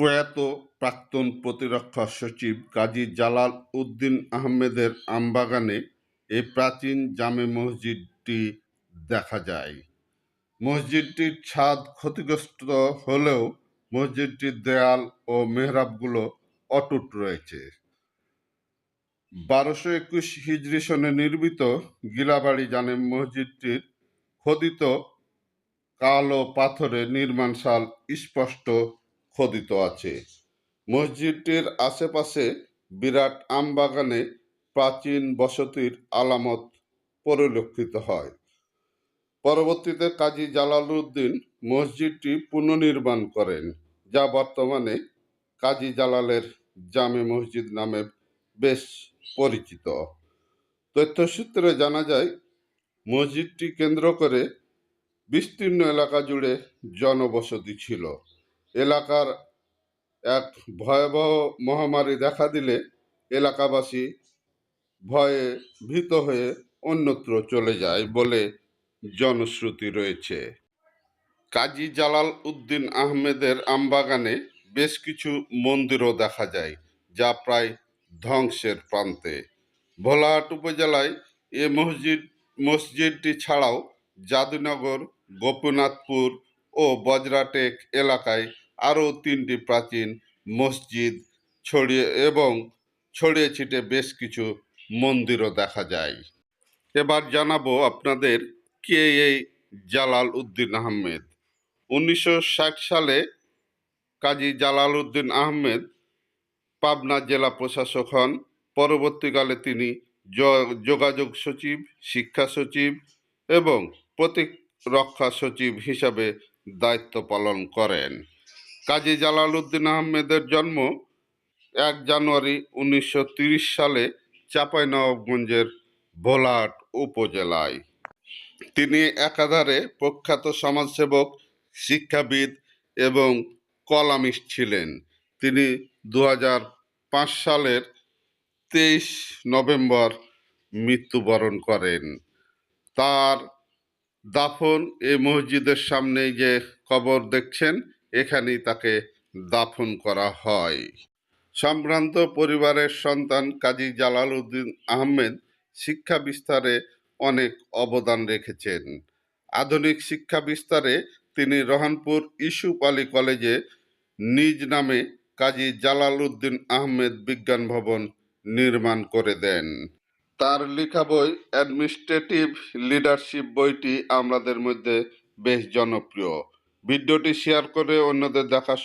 প্রয়াত প্রাক্তন প্রতিরক্ষা সচিব কাজী জালাল উদ্দিন আহমেদের আমবাগানে এই প্রাচীন জামে মসজিদটি দেখা যায়। মসজিদটির ছাদ ক্ষতিগ্রস্ত হলেও মসজিদটির দেয়াল ও মেহরাবগুলো অটুট রয়েছে। বারোশো একুশ হিজরি সনে নির্মিত গিলাবাড়ি জানে মসজিদটির খোদিত কালো পাথরে নির্মাণশাল স্পষ্ট খোদিত আছে। মসজিদটির আশেপাশে বিরাট আমবাগানে প্রাচীন বসতির আলামত পরিলক্ষিত হয়। পরবর্তীতে কাজী জালালউদ্দিন মসজিদটি পুনর্নির্মাণ করেন, যা বর্তমানে কাজী জালালের জামে মসজিদ নামে বেশ পরিচিত। তথ্যসূত্রে জানা যায়, মসজিদটি কেন্দ্র করে বিস্তীর্ণ এলাকা জুড়ে জনবসতি ছিল। এলাকার এক ভয়াবহ মহামারী দেখা দিলে এলাকাবাসী ভয়ে ভীত হয়ে অন্যত্র চলে যায় বলে জনশ্রুতি রয়েছে। কাজী জালাল উদ্দিন আহমেদের আমবাগানে বেশ কিছু মন্দিরও দেখা যায়, যা প্রায় ধ্বংসের প্রান্তে। ভোলাহাট উপজেলায় এ মসজিদ, মসজিদটি ছাড়াও যাদুনগর গোপীনাথপুর ও বজরাটেক এলাকায় আরও তিনটি প্রাচীন মসজিদ ছড়িয়ে এবং ছড়িয়ে ছিটে বেশ কিছু মন্দিরও দেখা যায়। এবার জানাব আপনাদের কে এই জালাল উদ্দিন আহমেদ। উনিশশো ষাট সালে কাজী জালাল উদ্দিন আহমেদ পাবনা জেলা প্রশাসক হন। পরবর্তীকালে তিনি যোগাযোগ সচিব, শিক্ষা সচিব এবং প্রতিরক্ষা সচিব হিসাবে দায়িত্ব পালন করেন। কাজী জালাল উদ্দিন আহমেদের জন্ম এক জানুয়ারি উনিশশো সালে চাঁপাইনবাবগঞ্জের ভোলাহাট উপজেলায়। তিনি একাধারে প্রখ্যাত সমাজসেবক, শিক্ষাবিদ এবং কলামিস্ট ছিলেন। তিনি দু সালের তেইশ নভেম্বর মৃত্যুবরণ করেন। তার দাফন এই মসজিদের সামনেই যে কবর দেখছেন, এখানেই তাকে দাফন করা হয়। সম্ভ্রান্ত পরিবারের সন্তান কাজী জালাল উদ্দিন আহমেদ শিক্ষা বিস্তারে অনেক অবদান রেখেছেন। আধুনিক শিক্ষা বিস্তারে তিনি রহনপুর ইসুপ আলী কলেজে নিজ নামে কাজী জালাল উদ্দিন আহমেদ বিজ্ঞান ভবন নির্মাণ করে দেন। তার লেখা বই অ্যাডমিনিস্ট্রেটিভ লিডারশিপ বইটি আমাদের মধ্যে বেশ জনপ্রিয়। ভিডিওটি শেয়ার করে অন্যদের দেখার